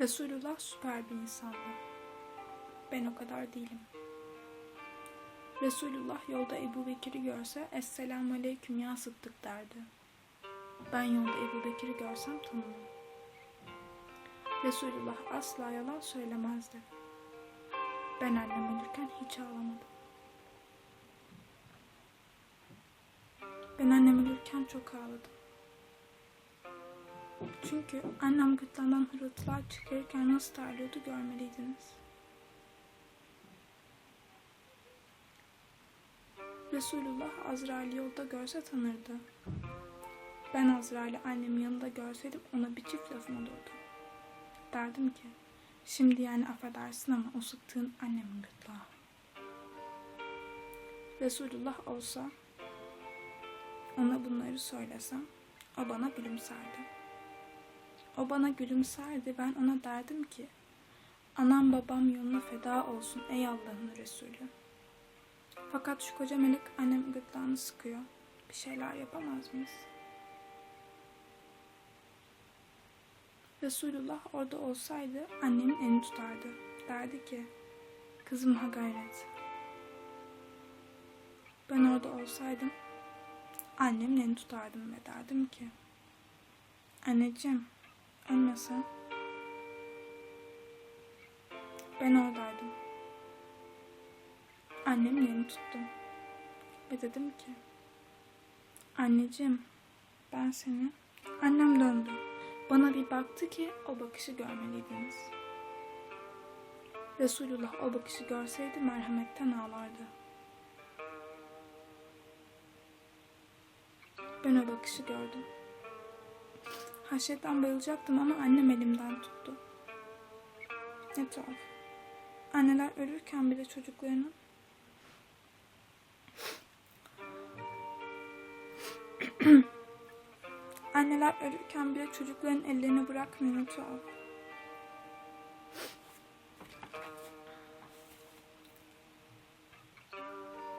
Resulullah süper bir insandı. Ben o kadar değilim. Resulullah yolda Ebu Bekir'i görse Esselamu Aleyküm ya Sıddık derdi. Ben yolda Ebu Bekir'i görsem tanımam. Resulullah asla yalan söylemezdi. Ben annem ölürken hiç ağlamadım. Ben annem ölürken çok ağladım. Çünkü annem gırtlağından hırıltılar çıkarırken nasıl terliyordu görmeliydiniz. Resulullah Azrail'i yolda görse tanırdı. Ben Azrail'i annemin yanında görseydim ona bir çift lafım olurdu. Derdim ki, şimdi yani affedersin ama o sıktığın annemin gırtlağı. Resulullah olsa ona bunları söylesem o bana gülümserdi. O bana gülümserdi ben ona derdim ki anam babam yoluna feda olsun ey Allah'ın Resulü. Fakat şu koca melek annem gırtlağını sıkıyor. Bir şeyler yapamaz mıyız? Resulullah orada olsaydı annemin elini tutardı. Derdi ki kızım ha gayret. Ben orada olsaydım annemin elini tutardım ve derdim ki anneciğim ölmesin. Ben oradaydım. Annemin elini tuttum. Ve dedim ki anneciğim ben seni annem döndü. Bana bir baktı ki o bakışı görmeliydiniz. Resulullah o bakışı görseydi merhametten ağlardı. Ben o bakışı gördüm. Haşyetten bayılacaktım ama annem elimden tuttu. Ne tuhaf. Anneler ölürken bile çocuklarının Anneler ölürken bile çocukların ellerini bırakmıyor tuhaf.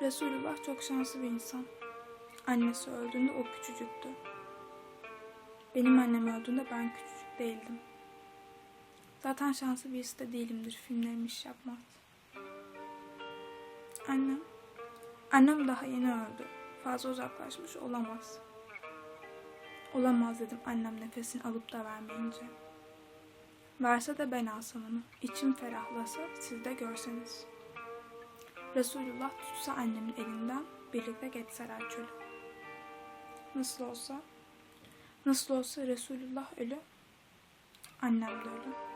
Resulullah çok şanslı bir insan. Annesi öldüğünde o küçücüktü. Benim annem öldüğünde ben küçücük değildim. Zaten şanslı birisi de değilimdir. Filmlerim iş yapmaz. Annem, annem daha yeni öldü. Fazla uzaklaşmış olamaz. Olamaz dedim annem nefesini alıp da vermeyince. Verse de ben alsam onu. İçim ferahlasa siz de görseniz. Resulullah tutsa annemin elinden birlikte geçseler çölü. Nasıl olsa, nasıl olsa Resulullah ölü, annem de ölü.